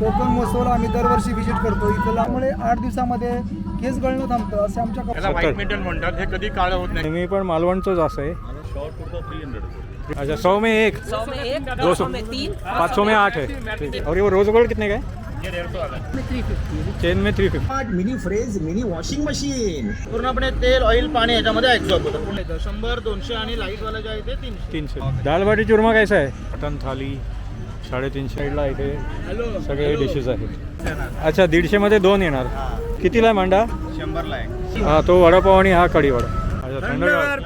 कोकण महोत्सवाला आम्ही दरवर्षी व्हिजिट करतो. इथं त्यामुळे आठ दिवसामध्ये केस गळणं थांबतं असे आमच्या व्हाईट मेटल म्हणतात. हे कधी काळं होत नाही. मी पण मालवणचंच असं आहे. अच्छा सौ में एक दो सौ पाँच सौ में आठ है और ये वो रोज गोल्ड कितने का है? चेन में three fifty mini fridge mini washing machine पूर्णपणे तेल ऑइल पाणी याच्यामध्ये शंभर दोनशे आणि लाइट वाला जे आहे ते तीनशे. तीनशे. दाल बाटी चुरमा कैसा आहे मटन थाली साडेतीनशे. साईडला इथे सगळे डिशेस आहेत. अच्छा दीडशेमध्ये दोन येणार. कितीला मांडा? शंभरला आहे. हा तो वडापाव आणि हा कढी वडा. अच्छा थंडगार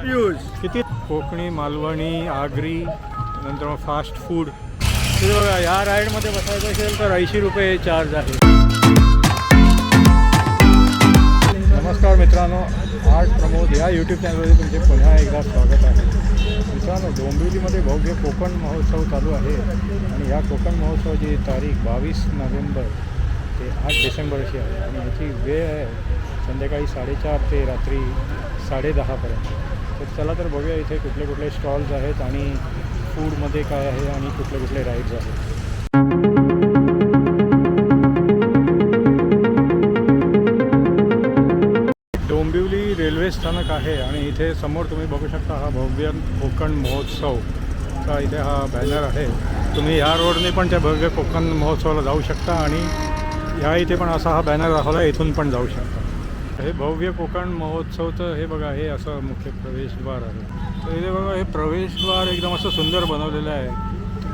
किती? कोकणी मालवणी आगरी नंतर मग फास्ट फूड बघा ह्या राईडमध्ये बसायचं असेल तर ऐंशी रुपये चार्ज आहे. नमस्कार मित्रांनो आर्ट प्रमोद या यूट्यूब चॅनलमध्ये तुमचे पुन्हा एकदा स्वागत आहे. मित्रांनो डोंबिवलीमध्ये भव्य कोकण महोत्सव चालू आहे आणि या कोकण महोत्सवाची तारीख बावीस नोव्हेंबर ते आठ डिसेंबर अशी आहे आणि याची वेळ आहे संध्याकाळी साडेचार ते रात्री साडेदहापर्यंत तर चला तर बघूया इथे कुठले कुठले स्टॉल्स आहेत आणि फूडमध्ये काय आहे आणि कुठले कुठले राईड्स आहेत. स्थानक आहे आणि इथे समोर तुम्ही बघू शकता हा भव्य कोकण महोत्सव. चा इथे हा बॅनर आहे. तुम्ही या रोडने पण त्या भव्य कोकण महोत्सवाला जाऊ शकता आणि ह्या इथे पण असा हा बॅनर दाखवला आहे, इथून पण जाऊ शकता. हे भव्य कोकण महोत्सवचं हे बघा हे असं मुख्य प्रवेशद्वार आहे. तर इथे बघा हे प्रवेशद्वार एकदम असं सुंदर बनवलेलं आहे.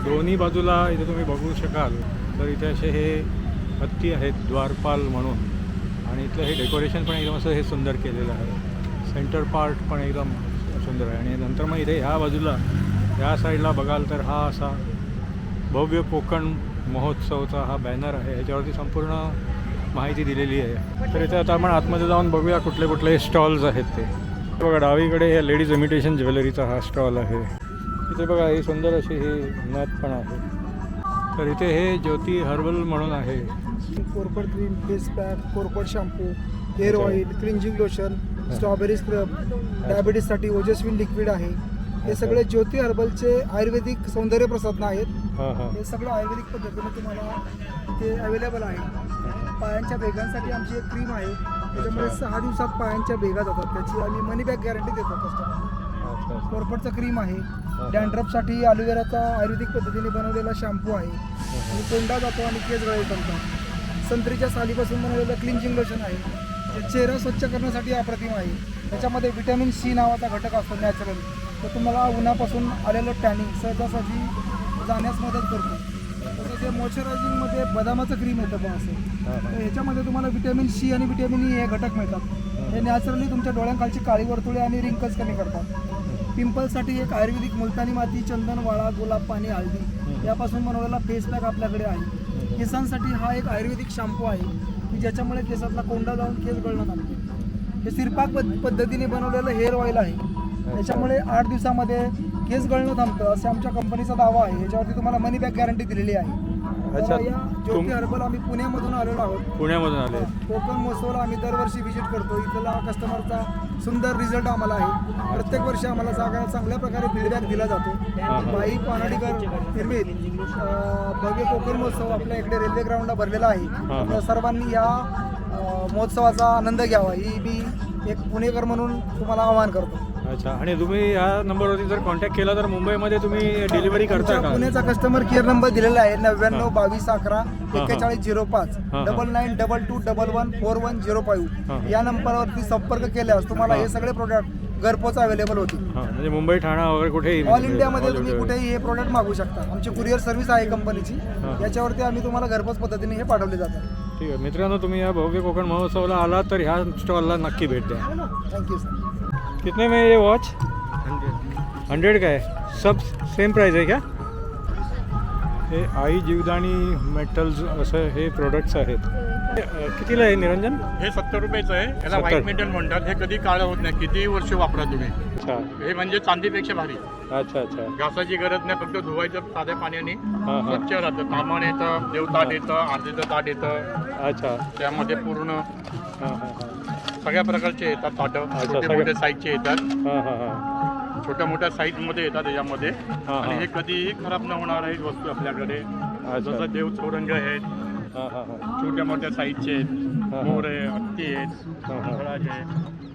दोन्ही बाजूला इथे तुम्ही बघू शकाल. तर इथे असे हे हत्ती आहेत द्वारपाल म्हणून. आणि इथलं हे डेकोरेशन पण एकदम असं हे सुंदर केलेलं आहे. सेंटर पार्ट पण एकदम सुंदर आहे. आणि नंतर मग इथे ह्या बाजूला ह्या साईडला बघाल तर हा असा भव्य कोकण महोत्सवचा हा बॅनर आहे. ह्याच्यावरती संपूर्ण माहिती दिलेली आहे. तर इथे आता आपण आतमध्ये जाऊन बघूया कुठले कुठले स्टॉल्स आहेत ते. बघा डावीकडे हे लेडीज इमिटेशन ज्वेलरीचा हा स्टॉल आहे. इथे बघा ही सुंदर अशी ही नथ पण आहे. तर इथे हे ज्योती हर्बल म्हणून आहे. कोरपड cream face pack कोरपड shampoo hair oil cleansing lotion strawberry scrub डायबिटीजसाठी ओजस्विन liquid आहे. हे सगळे ज्योती हर्बलचे आयुर्वेदिक सौंदर्य प्रसाधनं आहेत. हां सगळं आयुर्वेदिक पद्धतीने तुम्हाला इथे अवेलेबल आहे. पायांच्या भेगांसाठी आमची एक क्रीम आहे. त्याच्यामुळे सहा दिवसात पायांच्या भेगा जातात. त्याची आम्ही मनी बॅक गॅरंटी देतो कस्टमर अच्छा कोरपडचं क्रीम आहे. डॅन्ड्रफसाठी अलोवेराचा आयुर्वेदिक पद्धतीने बनवलेला शॅम्पू आहे. आणि कोंडा जातो आणि केस गळे चालतात संत्रीच्या सालीपासून बनवलेलं क्लिंजिंग लोशन आहे. चेहरा स्वच्छ करण्यासाठी अप्रतिम आहे. त्याच्यामध्ये व्हिटॅमिन सी नावाचा घटक असतो नॅचरल तो तुम्हाला उन्हापासून आलेलं टॅनिंग सहजासहजी जाण्यास मदत करतो. तसंच जे मॉइश्चरायझिंगमध्ये बदामाचं क्रीम येतं बा असं. तर ह्याच्यामध्ये तुम्हाला व्हिटॅमिन सी आणि व्हिटॅमिन ई हे घटक मिळतात. हे नॅचरली तुमच्या डोळ्यांखालची काळी वर्तुळे आणि रिंकल्स कमी करतात. पिंपल्ससाठी एक आयुर्वेदिक मुलतानी माती चंदन वाळा गुलाब पाणी हळदी यापासून बनवलेला फेस पॅक आपल्याकडे आहे. केसांसाठी हा एक आयुर्वेदिक शॅम्पू आहे. ज्याच्यामुळे केसातला कोंडा जाऊन केस गळणं थांबते हे सिरपाक पद- पद्धतीने बनवलेलं हेअर ऑइल आहे. त्याच्यामुळे आठ दिवसामध्ये केस गळणं थांबतं असे आमच्या कंपनीचा दावा आहे. याच्यावरती तुम्हाला मनी बॅक गॅरंटी दिलेली आहे. अच्छा, तर या ज्योती तुम- हर्बल आम्ही पुण्यामधून आलेलो आहोत. पुण्यामधून आले. कोकण महोत्सवाला आम्ही दरवर्षी व्हिजिट करतो. इथला कस्टमरचा सुंदर रिझल्ट आम्हाला आहे. प्रत्येक वर्षी आम्हाला चांगल्या चांगल्या प्रकारे फीडबॅक दिला जातो. बाई पानाडीकर निर्मित भव्य कोकण महोत्सव आपल्या इकडे रेल्वे ग्राउंडला भरलेला आहे. तर सर्वांनी या महोत्सवाचा आनंद घ्यावा. ही मी एक पुणेकर म्हणून तुम्हाला आवाहन करतो. अच्छा आणि तुम्ही ह्या नंबरवरती जर कॉन्टॅक्ट केला तर मुंबईमध्ये तुम्ही डिलिव्हरी करता का पुण्याचा कस्टमर केअर नंबर दिलेला आहे नव्याण्णव. बावीस अकरा. एक्केचाळीस झिरो पाच हा. Double nine double two double one four one zero हा. फाईव्ह या नंबरवरती संपर्क केल्यास तुम्हाला हा. सगळे प्रोडक्ट घरपोच अवेलेबल होतील हां म्हणजे मुंबई ठाणा वगैरे कुठेही ऑल इंडियामध्ये All तुम्ही. कुठेही हे प्रोडक्ट मागू शकता आमची कुरिअर सर्व्हिस आहे कंपनीची हा. याच्यावरती आम्ही तुम्हाला घरपोच पद्धतीने हे पाठवले जातात ठीक आहे मित्रांनो तुम्ही या भव्य कोकण महोत्सवाला आलात तर ह्या स्टॉलला नक्की भेट द्या थँक्यू सर कितने में ये वॉच हंड्रेड का है। सब सेम प्राइस आहे का हे आई जीवदाणी मेटल्स असं हे प्रोडक्ट्स आहेत. हे, कितीला आहे निरंजन? हे सत्तर रुपयाचं आहे. याला 70. व्हाईट मेटल म्हणतात. हे कधी काळं होत नाही. कितीही वर्ष वापरा तुम्ही? अच्छा. हे म्हणजे चांदीपेक्षा भारी. अच्छा अच्छा. घासाची गरज नाही. फक्त धुवायचं साध्या पाण्याने. स्वच्छ राहतं. तामण येतं देवताट येतं आरतीचं ताट येतं. अच्छा. त्यामध्ये पूर्ण. हां हां हां. सगळ्या प्रकारचे येतात ताटं छोटे मोठे साईजचे येतात हां हां हां छोट्या मोठ्या साईजमध्ये येतात त्याच्यामध्ये हां, आणि हां. कधीही खराब न होणार आहे वस्तू आपल्याकडे. जसं देव चौरंग आहेत हां हां हां छोट्या मोठ्या साईजचे आहेत हा. मोर आहे हत्ती आहेत हा, हा. आहे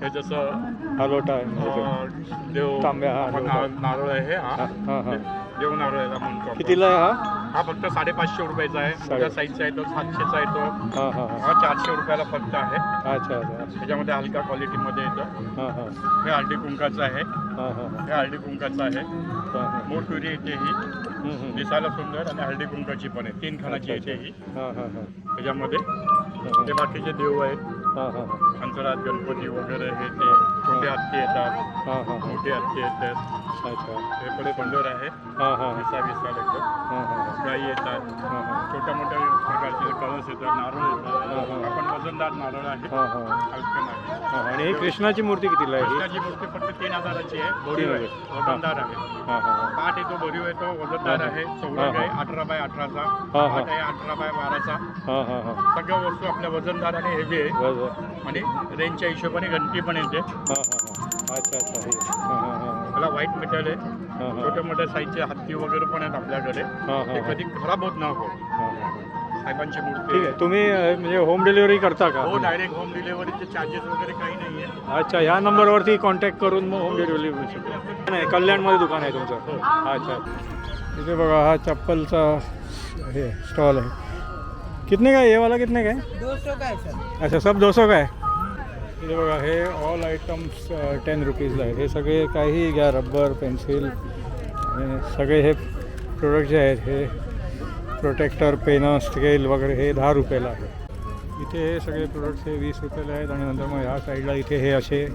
हे जसं हा लोटा आहे. अं, देव तांब्या, हा. नारळ नारळ आहे हा हा, हा, हा. देव नारळ याला म्हणतो आपण. कितीला आहे हा हा फक्त साडेपाचशे रुपयाचा आहे. साडे- मोठ्या साईजचा आहे तो सातशेचा आहे तो. हां हां हां. हा चारशे रुपयाला फक्त आहे. अच्छा अच्छा त्याच्यामध्ये हलका क्वालिटीमध्ये येतं. हां हां. हे हळदी कुंकाचं आहे. हां हां हां. हे हळदी कुंकाचं आहे. हां हां. मोठुरी येते ही. हम्म, हम्म. दिसायला सुंदर आणि हळदी कुंकाची पण आहे. तीन खानाची येते ही. हां हां हां. त्याच्यामध्ये हां. ते बाकीचे देव आहेत. हां हां हां. अंतरात गणपती वगैरे हे ते. छोटे हत्ती येतात. हां हां मोठे हत्ती येतात अच्छा. हे पुढे आहे. हां हां विसा विसा एकदम हां हां गाई येतात. हां हां. छोट्या मोठ्या प्रकारचे कळस येतात नारळ येतात. आपण वजनदार नारळ आहे. हां हां. नाही हां आणि ही कृष्णाची मूर्ती कितीला आहे कृष्णाची मूर्ती फक्त तीन हजाराची आहे. भरीव आहे. हजार. वजनदार आहे. हां हां हां. पाठ येतो भरीव येतो वजनदार हा. आहे. चौरंग हा. आहे अठरा बाय अठराचा. हा. पाठ आहे अठरा बाय बाराचा. हां हां हां. सगळ्या वस्तू आपल्या वजनदार आणि हेवी आहे. बरं आणि रेंजच्या हिशोबाने घंटी पण येते. हां हां हां. अच्छा अच्छा. हे. हां हां हां. त्याला व्हाईट मेटल आहे. हां हां. छोट्या मोठ्या साईजचे हत्ती वगैरे पण आहेत आपल्याकडे. हां ते हां. कधी खराब होत नको हां हां. साहेबांची मूर्ती ठीक आहे. तुम्ही अ, म्हणजे होम डिलिव्हरी करता का? हो डायरेक्ट होम डिलिव्हरीचे चार्जेस वगैरे काही नाही आहे अच्छा ह्या नंबरवरती कॉन्टॅक्ट करून मग होम डिलिव्हरी मिळू शकते. नाही कल्याणमध्ये दुकान आहे तुमचं. अच्छा. इथे बघा हा चप्पलचा हे स्टॉल आहे. कितने का है ये वाला कितने का है दो सौ का है सर? अच्छा सब दो सौ का आहे? इथे बघा हे ऑल आयटम्स टेन रुपीजला आहेत हे सगळे काही घ्या रबर पेन्सिल आणि सगळे हे प्रोडक्ट जे आहेत हे प्रोटेक्टर पेनं स्केल वगैरे हे दहा रुपयाला आहे इथे हे सगळे प्रोडक्ट्स हे वीस रुपयाला आहेत आणि नंतर मग ह्या साईडला इथे हे असे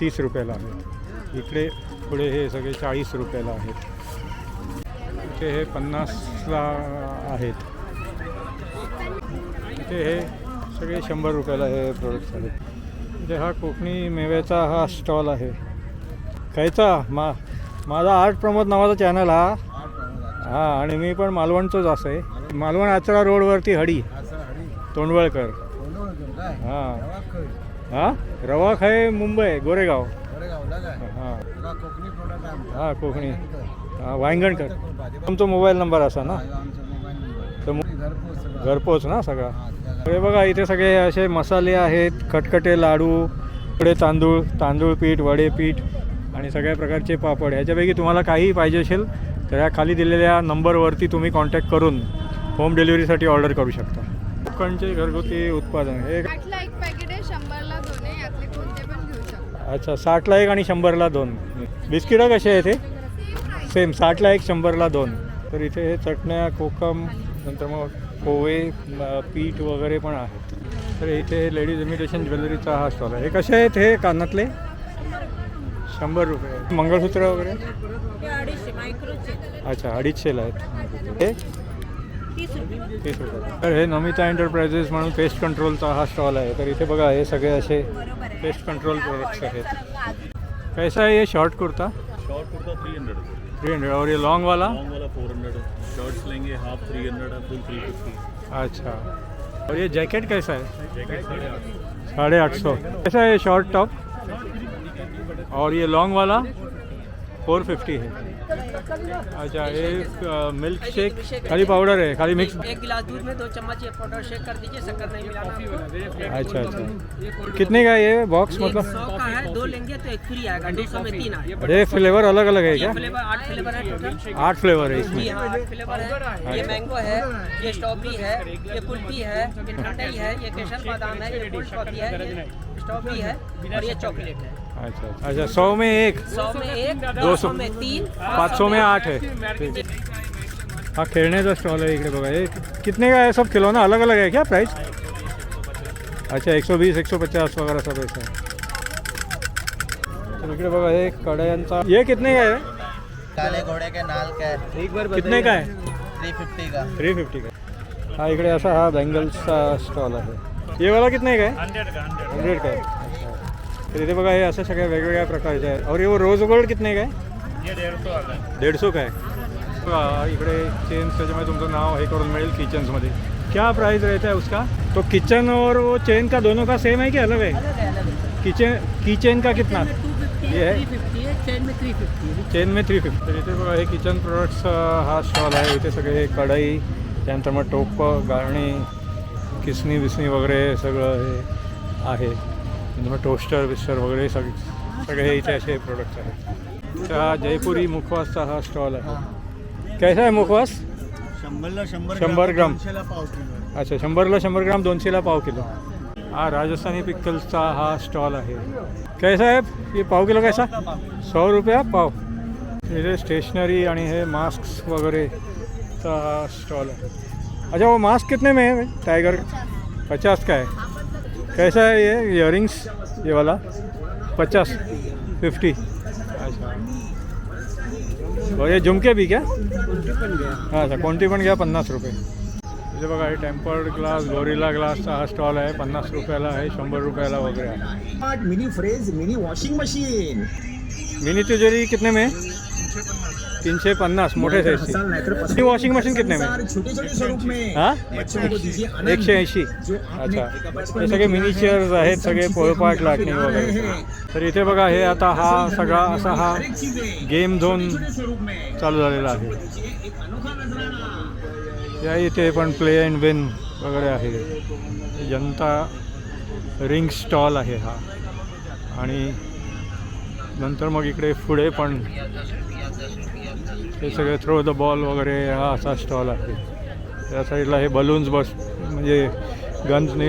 तीस रुपयाला आहेत. इकडे पुढे हे सगळे चाळीस रुपयाला आहेत. इथे हे पन्नासला आहेत. इथे हे सगळे शंभर रुपयाला हे प्रोडक्ट्स आहेत. इथे हा कोकणी मेव्याचा हा स्टॉल आहे. खायचा मा माझा आर्ट प्रमोद नावाचा चॅनल हा. हां आणि मी पण मालवणचोच असं आहे. मालवण आचरा रोडवरती हडी. तोंडवळकर. हां. हां? रवा खाय मुंबई गोरेगाव. हां. हां कोकणी. हां वांगणकर तुमचा मोबाईल नंबर असा ना? तर घरपोच ना सगळा? हे बघा इथे सगळे असे मसाले आहेत. खटखटे लाडू पुढे तांदूळ तांदूळ पीठ वडे पीठ आणि सगळ्या प्रकारचे पापड. ह्याच्यापैकी तुम्हाला काही पाहिजे असेल तर या खाली दिलेल्या नंबरवरती तुम्ही कॉन्टॅक्ट करून होम डिलिव्हरीसाठी ऑर्डर करू शकता. कोकणचे घरगुती उत्पादन हे अच्छा साठला एक आणि शंभरला दोन. बिस्किटं कसे आहेत हे? सेम साठला एक शंभरला दोन. तर इथे हे चटण्या कोकम नंतर मग पोहे म, पीठ वगैरे पण आहेत तर इथे लेडीज इमिटेशन ज्वेलरीचा हा स्टॉल आहे. हे कसे आहेत हे कानातले? शंभर रुपये. मंगळसूत्र वगैरे? अच्छा अडीचशेला आहेत. हे? तीस रुपये. तर हे नमिता एंटरप्राइजेस म्हणून पेस्ट कंट्रोलचा हा स्टॉल आहे. तर इथे बघा हे सगळे असे पेस्ट कंट्रोल प्रोडक्ट्स आहेत. कैसा है ये short kurta? Short kurta three hundred three hundred और ये लॉन्ग वाला? लॉन्ग वाला फोर हंड्रेड शर्ट्स लेंगे हाफ थ्री हंड्रेड है फुल थ्री फिफ्टी अच्छा. और ये जैकेट कैसा है? जैकेट साढ़े आठ सौ. कैसा है ये शॉर्ट टॉप और ये लॉन्ग वाला? फोर फिफ्टी है. अच्छा एक मिल्क शेक खाली पाउडर है खाली मिक्स एक गिलास दूध में दो चम्मच ये पाउडर शेक कर दीजिए शक्कर नहीं मिलाना अच्छा अच्छा। कितने का ये बॉक्स मतलब? सौ का है दो लेंगे तो एक फ्री आएगा दो सौ में तीन आएगा। अरे फ्लेवर अलग अलग है क्या? आठ फ्लेवर है टोटल आठ फ्लेवर है इसमें। हाँ आठ फ्लेवर है। ये मैंगो है ये स्ट्रॉबेरी है ये कुल्फी है ये ठंडाई है ये केसर बादाम है ये कोल्ड कॉफ़ी है ये स्ट्रॉबेरी है और ये चॉकलेट है। अच्छा अच्छा। अच्छा सौ में एक। सौ में एक दो सौ- में तीन। पाच सौ में आठ है। हा खेळण्याचा स्टॉल आहे इकडे बघा। हे कितने का है? सब खिलौना अलग अलग है क्या प्राइस? अच्छा एक सौ बीस एक सौ पचास वगैरह सब ऐसा है। इकडे बघा हे कड्यांचा ये कितने का है? काले घोड़े के नाल का एक बार कितने का है? थ्री फिफ्टी का। थ्री फिफ्टी का। हा इकडे असा हा बँगल्सचा स्टॉल है। ये वाला कितने का है? हंड्रेड का है। अच्छा तर इथे बघा हे अशा सगळ्या वेगवेगळ्या प्रकारचे आहेत. और ये वो रोज गोल्ड कितने का है हे डेढ़ सौ है का इकडे चेन्स त्याच्यामध्ये तुमचं नाव हे करून मिळेल किचन्समध्ये क्या प्राइस रहता है उसका? तो किचन और वो चेन का दोनों का सेम है कि अलग है किचन की चेन का कितना? ये है। है चेन में थ्री फिफ्टी है। चेन में थ्री फिफ्टी तर इथे बघा हे किचन प्रोडक्ट्स हा स्टॉल आहे. इथे सगळे हे कढई त्यानंतर मग टोपं गाळणी किसणी बिसणी वगैरे सगळं हे आहे. मग टोस्टर बिस्टर वगैरे सग सगळे इथे असे प्रोडक्ट्स आहेत. तर हा जयपुरी मुखवासचा हा स्टॉल आहे. कैसा आहे मुखवास? शंभरला शंभर शंभर ग्राम. दोनशेला पाव किलो अच्छा शंभरला शंभर ग्राम दोनशेला पाव किलो. हा राजस्थानी पिक्कल्सचा हा स्टॉल आहे. कैसा आहे ये पाव किलो कैसा? सौ रुपया पाव. इथे स्टेशनरी आणि हे मास्क वगैरेचा हा स्टॉल आहे. अच्छा वो मास्क कितने में है? टाइगर पचास का है? कैसा है ये इयरिंग्स ये वाला? पचास फिफ्टी अच्छा और ये झुमके भी क्या? हाँ अच्छा कोणती पण घ्या पन्नास रुपये इथे बघा हे टेम्पर्ड ग्लास गोरिला ग्लासचा हा स्टॉल आहे पन्नास रुपयाला आहे शंभर रुपयाला वगैरे mini fridge mini washing machine mini तिजोरी कितने में? है? तीनशे पन्नास मोठे साईजची वॉशिंग मशीन कितने में छोटे छोटे स्वरूप में हां? बच्चों को दीजिए आनंद। एकशे ऐंशी अच्छा. हे सगळे किया मिनी चेअर्स आहेत सगळे पोळपाट लाटणी वगैरे। तर इथे बघा हे आता हा सगळा असा हा गेम झोन चालू झालेला आहे. या इथे पण प्ले अँड विन वगैरे आहे. जनता रिंग स्टॉल आहे हा. आणि नंतर मग इकडे पुढे पण हे सगळे थ्रो द बॉल वगैरे हा असा स्टॉल आहे. त्या साईडला हे बलून्स बस म्हणजे गन्सने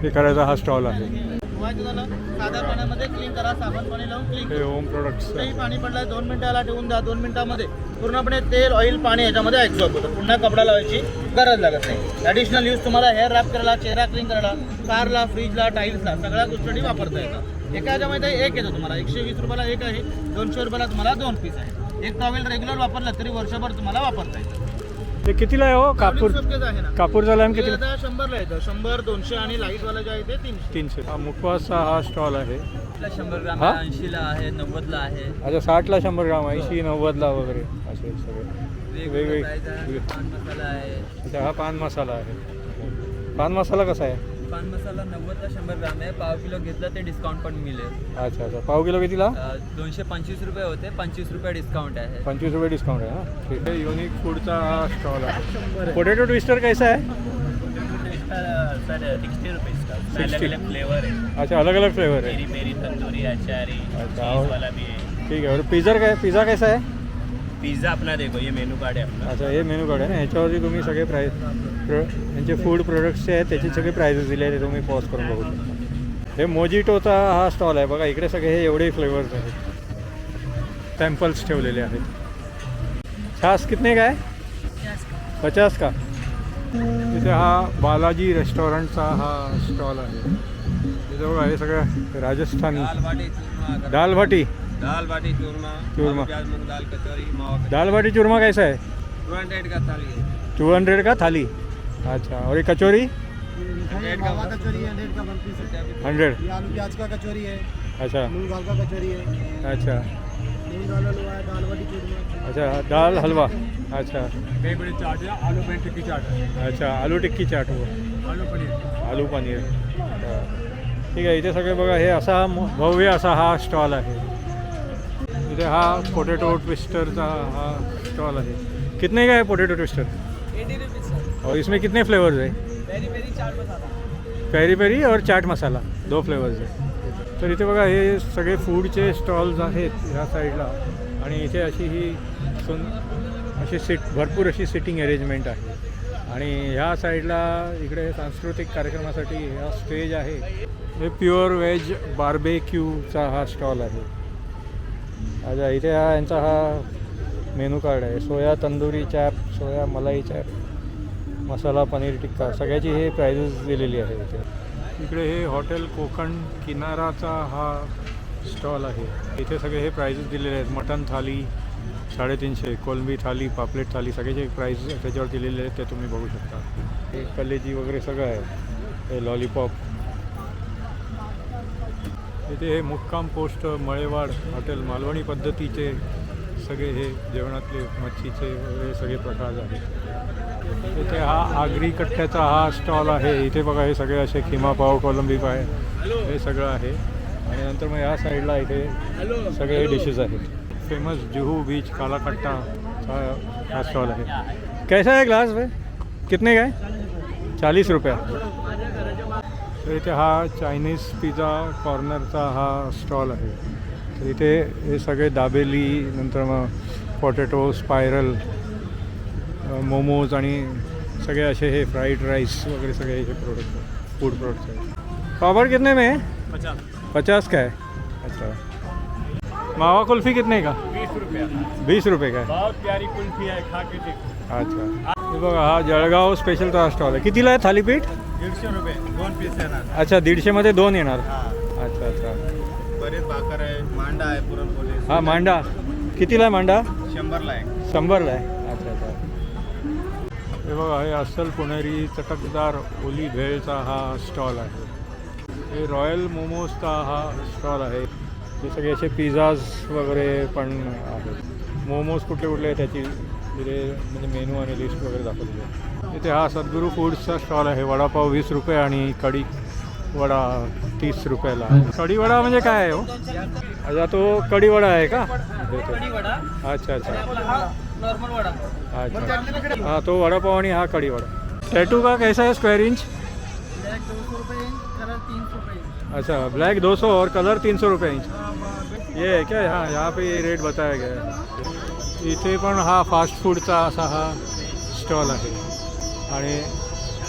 हे करायचा हा स्टॉल आहे. धुवायचं झालं साध्या पाण्यामध्ये क्लीन करा साबण पाणी लावून क्लीन हे होम प्रोडक्ट्स पाणी पडलंय दोन मिनिटाला ठेवून द्या दोन मिनिटामध्ये. पूर्णपणे तेल ऑइल पाणी याच्यामध्ये एक्झॉर्ब होतं पुन्हा कपडा लावायची गरज लागत नाही. ॲडिशनल यूज तुम्हाला हेअर रॅप करायला चेहरा क्लीन करायला कारला फ्रीजला टाईल्सला सगळ्या गोष्टी वापरता येतात. एका ह्याच्यामध्ये एक येतो तुम्हाला. एकशे वीस रुपयाला एक आहे दोनशे रुपयाला तुम्हाला दोन पीस आहे. एक टॉवेल रेग्युलर वापरलं तरी वर्षभर तुम्हाला वापरता येतं. ते कितीला आहे हो? कापूर सोपकेच आहे ना. कापूरचा लॅम्प ते किती आता शंभरला येतं. शंभर दोनशे आणि लाईटवाला जे आहे ते तीनशे. तीनशे. हा मुखवासचा हा स्टॉल आहे. शंभर ग्राम हा? ऐंशीला आहे नव्वदला आहे. अच्छा साठला शंभर ग्राम ऐंशी नव्वदला वगैरे. असे सगळे. वेगवेगळे पान मसाला आहे. अच्छा हा पान मसाला आहे. पान मसाला कसा आहे? पान मसाला नव्वदला शंभर ग्राम आहे. पाव किलो घेतलं ते डिस्काउंट पण मिळेल. अच्छा अच्छा. पाव किलो कितीला? अ, दोनशे पंचवीस रुपये होते. पंचवीस रुपये डिस्काउंट आहे. पंचवीस रुपये डिस्काउंट आहे ना ठीक. आहे युनिक फूडचा हा स्टॉल आहे. पोटॅटो ट्विस्टर कैसा आहे सर रुपीज़ का. उसमें 60 अलग अलग फ्लेवर है अच्छा अलग अलग फ्लेवर है पेरी पेरी तंदूरी अचारी अच्छा, चीज़ वाला भी है. ठीक आहे और पिझ्झा काय पिझ्झा कैसा आहे पिज़्ज़ा अपना देखो ये मेनू कार्ड है अपना. अच्छा हे मेनू कार्ड आहे ना? ह्याच्यावरती तुम्ही सगळे प्राईस प्र यांचे फूड प्रोडक्ट्स आहेत त्याचे सगळे प्राइजेस दिले आहेत ते तुम्ही पॉज करून बघू शकता. हे मोजिटोचा हा स्टॉल आहे बघा इकडे सगळे हे एवढे फ्लेवर्स आहेत. टेम्पल्स ठेवलेले आहेत. छास कितने का आहे? पचास का? इथे हा बालाजी रेस्टॉरंटचा हा स्टॉल आहे. इथे बघा हे सगळं राजस्थानी. दाल भाटी दाल बाटी चूरमा दाल कचौरी. दाल भाटी चूरमा कैसा है? टू हंड्रेड का थाली है। टू हंड्रेड का थाली। अच्छा और ये कचौरी? है हंड्रेड का वन पीस है। हंड्रेड? ये आलू प्याज का कचौरी है। अच्छा। मूंग दाल का कचौरी है। अच्छा। मूंग दाल हलवा है दाल बाटी चूरमा अच्छा दाल हलवा। अच्छा। बड़े बड़े चाट है आलू पेंट टिक्की चाट अच्छा आलू टिक्की चाट वो आलू पनीर। आलू पनीर। हा. ठीक आहे इथे सगळे बघा हे असा भव्य असा हा स्टॉल आहे. इथे हा पोटॅटो ट्विस्टरचा हा स्टॉल आहे. कितने का है potato twister? Eighty rupees. Sir और इसमें कितने फ्लेवर्स है? Peri peri chaat masala peri peri और चाट मसाला दो फ्लेवर्स आहे तर इथे बघा हे सगळे फूडचे स्टॉल्स आहेत ह्या साईडला आणि इथे अशी ही सुन अशी सीट भरपूर अशी सिटिंग अरेंजमेंट आहे. आणि ह्या साईडला इकडे सांस्कृतिक कार्यक्रमासाठी हा स्टेज आहे. हे प्युअर व्हेज बार्बेक्यूचा हा स्टॉल आहे. अच्छा इथे हा यांचा हा मेनू कार्ड आहे. सोया तंदुरी चॅप सोया मलाई चॅप मसाला पनीर टिक्का सगळ्याची हे प्राइजेस दिलेली आहे इथे. इकडे हे हॉटेल कोकण किनाराचा हा स्टॉल आहे. इथे सगळे हे प्राइजेस दिलेले आहेत. मटन थाली साडेतीनशे कोलंबी थाली पापलेट थाली सगळ्याचे प्राईज त्याच्यावर दिलेले आहेत. ते तुम्ही बघू शकता. हे कलेजी वगैरे सगळं आहे. हे लॉलीपॉप इथे हे मुक्काम पोस्ट मळेवाड हॉटेल मालवणी पद्धतीचे सगळे हे जेवणातले मच्छीचे वगैरे सगळे प्रकार आहेत. इथे हा आगरी कट्ट्याचा हा स्टॉल आहे. इथे बघा हे सगळे असे खिमा पाव कोलंबी पाय हे सगळं आहे. आणि नंतर मग या साईडला इथे सगळे डिशेस आहेत. फेमस जुहू बीच काला कट्टा हा हा स्टॉल आहे. कैसा आहे ग्लास भाई? कितने काय चाळीस रुपया. तर इथे हा चायनीज पिझ्झा कॉर्नरचा हा स्टॉल आहे. तर इथे हे सगळे दाबेली नंतर मग पोटॅटो स्पायरल मोमोज आणि सगळे असे हे फ्राईड राईस वगैरे सगळे हे प्रोडक्ट फूड प्रोडक्ट्स आहेत. पापड़ कितने में पचास. पचास का है? अच्छा. मावा कुल्फी कितने का? बीस रुपया. बीस रुपये का आहे बहुत प्यारी कुल्फी है खा के देखो. अच्छा. हे बघा हा जळगाव स्पेशलचा हा स्टॉल आहे. कितीला आहे थालीपीठ? दीडशे रुपये. दोन पीस येणार. अच्छा दीडशेमध्ये दोन येणार. हा. अच्छा अच्छा. बरेच भाकर आहे मांडा आहे पुरणपोळी. हा मांडा. कितीला आहे मांडा? शंभरला आहे. शंभरला आहे. हे बघा हे अस्सल पुणेरी चटकदार ओली भेळचा हा स्टॉल आहे. हे रॉयल मोमोजचा हा स्टॉल आहे. हे सगळे असे पिझ्झाज वगैरे पण आहेत. मोमोज कुठले कुठले त्याची तिथे म्हणजे मेनू आणि लिस्ट वगैरे दाखवली आहे. इथे हा सद्गुरू फूड्सचा स्टॉल आहे. वडापाव वीस रुपये आणि कढी वडा तीस रुपयाला. कढी वडा म्हणजे काय आहे हो? अच्छा तो कढी वडा आहे का? अच्छा अच्छा. नॉर्मल वड़ा. अच्छा. हाँ तो वड़ा पाव आणि हा कड़ी वड़ा टैटू का कैसा है स्क्वायर इंच दो सौ रुपये कलर तीन सौ रुपये अच्छा ब्लैक 200 और कलर 300 रुपये इंच ये है क्या? हाँ यहाँ पे ये रेट बताया गया है। इथे पण हा फास्ट फूडचा असा हा स्टॉल आहे. आणि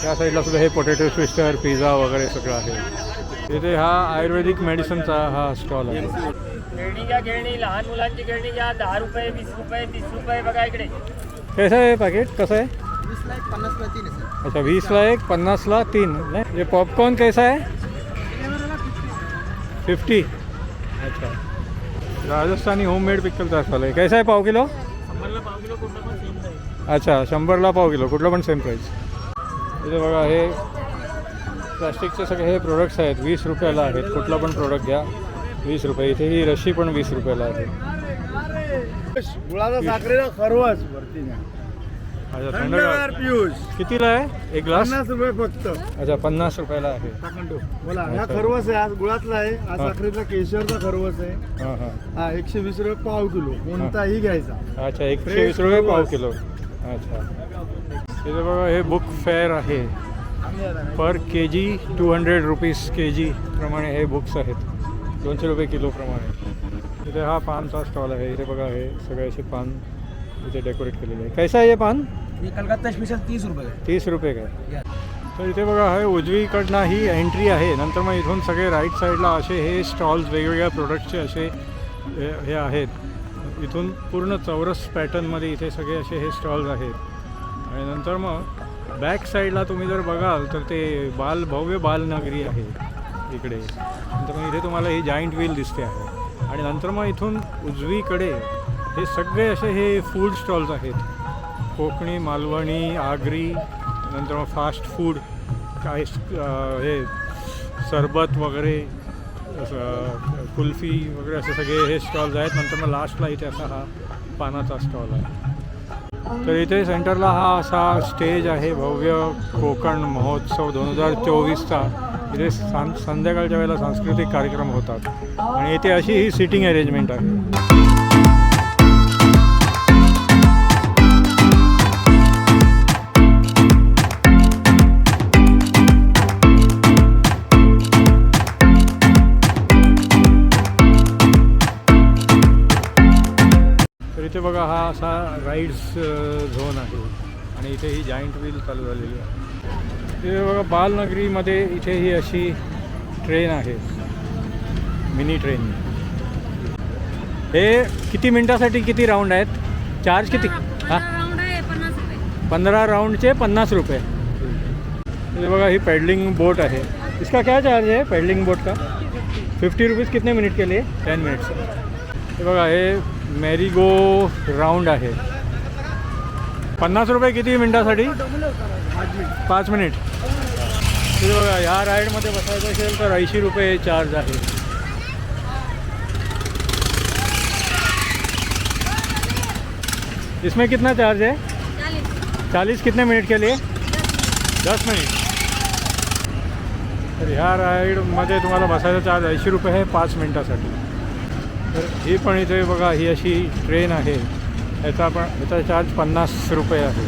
त्या साईडला सुद्धा हे पोटॅटो ट्विस्टर पिझ्झा वगैरे सगळं आहे. इथे हा आयुर्वेदिक मेडिसिनचा हा स्टॉल आहे. खेळणी घ्या खेळणी लहान मुलांची खेळणी घ्या. दहा रुपये वीस रुपये तीस रुपये बघा इकडे. कैसा आहे पॅकेट कसं आहे? तीन आहे सर अच्छा बीसला एक पन्नासला तीन. नाही ये पॉपकॉर्न कैसा है फिफ्टी अच्छा. राजस्थानी होममेड पिक्कलचा स्टॉल आहे कैसा आहे पाव किलो? शंभरला पाव किलो कुठलं पण सेम जाईल अच्छा शंभरला पाव किलो कुठलं पण सेम प्राईस इथे बघा हे प्लास्टिकचे सगळे हे प्रोडक्ट्स आहेत. वीस रुपयाला आहेत. कुठला पण प्रोडक्ट घ्या. वीस रुपये इथे ही रशी पण वीस रुपयाला आहे. गुळाचा साखरेचा खरवस अच्छा थंडगार पियुष. कितीला आहे? एक ग्लास? पन्नास रुपये फक्त. अच्छा पन्नास रुपयाला आहे. बोला हा. खरवस आहे आज गुळातला आहे हा. साखरेचा केशरचा खरवस आहे. हां एकशे वीस रुपये पाव किलो. कोणताही घ्यायचा. अच्छा एकशे वीस रुपये पाव. किलो. अच्छा. बघा हे बुक फेअर आहे. पर K G two hundred rupees K G प्रमाणे हे बुक्स आहेत. दोनशे रुपये किलो प्रमाणे. इथे हा पानचा स्टॉल आहे. इथे बघा हे सगळे असे पान इथे डेकोरेट केलेले आहे. कैसा आहे हे पान? कलकत्ता स्पेशल तीस रुपये. तीस रुपये काय? तर इथे बघा हे उजवीकडनं ही एंट्री आहे. नंतर मग इथून सगळे राईट साईडला असे हे स्टॉल्स वेगवेगळ्या प्रोडक्टचे असे हे हे आहेत. इथून पूर्ण चौरस पॅटर्नमध्ये इथे सगळे असे हे स्टॉल्स आहेत. आणि नंतर मग बॅक साईडला तुम्ही जर बघाल तर ते बाल भव्य बालनगरी आहे. इकडे. नंतर मग इथे तुम्हाला ही जाईंट व्हील दिसते आहे. आणि नंतर मग इथून उजवीकडे हे सगळे असे हे फूड स्टॉल्स आहेत. कोकणी मालवणी आगरी नंतर मग फास्ट फूड काय हे सरबत वगैरे असं कुल्फी वगैरे असे सगळे हे स्टॉल्स आहेत. नंतर मग लास्टला इथे असा हा पानाचा स्टॉल आहे. तर इथे सेंटरला हा असा स्टेज आहे. भव्य कोकण महोत्सव दोन हजार चोवीसचा. म्हणजे इथे सां संध्याकाळच्या वेळेला सांस्कृतिक कार्यक्रम होतात. आणि इथे अशी ही सिटिंग अरेंजमेंट आहे. तर इथे बघा हा असा राईड्स झोन आहे. आणि इथे ही जॉईंट व्हील चालू झालेली आहे. इथे बघा बालनगरीमध्ये इथे ही अशी ट्रेन आहे. Mini train. हे किती मिनटासाठी किती राऊंड आहेत? चार्ज किती? हां? आहे पंधरा राउंडचे पन्नास रुपये. ये बघा ही पेडलिंग बोट है इसका क्या चार्ज है पेडलिंग बोट का? फिफ्टी रुपीज़ कितने मिनट के लिए? टेन मिनट्स हे बघा हे मॅरी गो राऊंड आहे. पन्नास रुपये किती मिनटासाठी? पाच मिनिट. हे बघा ह्या राईडमध्ये बसायचं असेल तर ऐंशी रुपये चार्ज आहे. इसमें कितना चार्ज है चालीस चालीस कितने मिनट के लिए? दस मिनिट तर ह्या राईडमध्ये तुम्हाला बसायचा चार्ज ऐंशी रुपये आहे पाच मिनटासाठी. तर ही पण इथे बघा ही अशी ट्रेन आहे. याचा पण याचा चार्ज पन्नास रुपये आहे.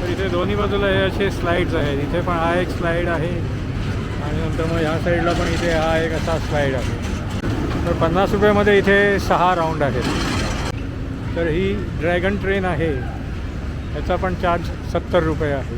तर इथे दोन्ही बाजूला हे असे स्लाईड्स आहेत. इथे पण हा एक स्लाईड आहे. आणि नंतर मग ह्या साईडला पण इथे हा एक असा स्लाईड आहे. तर पन्नास रुपयामध्ये इथे सहा राऊंड आहेत. तर ही ड्रॅगन ट्रेन आहे. याचा पण चार्ज सत्तर रुपये आहे.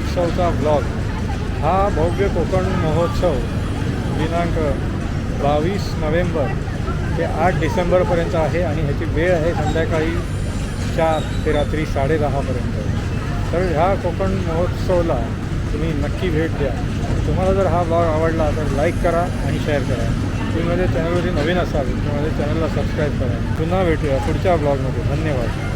महोत्सवचा ब्लॉग हा भव्य कोकण महोत्सव दिनांक बावीस नोव्हेंबर ते आठ डिसेंबरपर्यंत आहे आणि ह्याची वेळ आहे संध्याकाळी चार ते रात्री साडेदहापर्यंत तर ह्या कोकण महोत्सवला तुम्ही नक्की भेट द्या. तुम्हाला जर हा ब्लॉग आवडला तर लाईक करा आणि शेअर करा. तुम्ही माझ्या चॅनलवरती नवीन असाल तर माझ्या चॅनलला सबस्क्राईब करा. पुन्हा भेटूया पुढच्या ब्लॉगमध्ये धन्यवाद.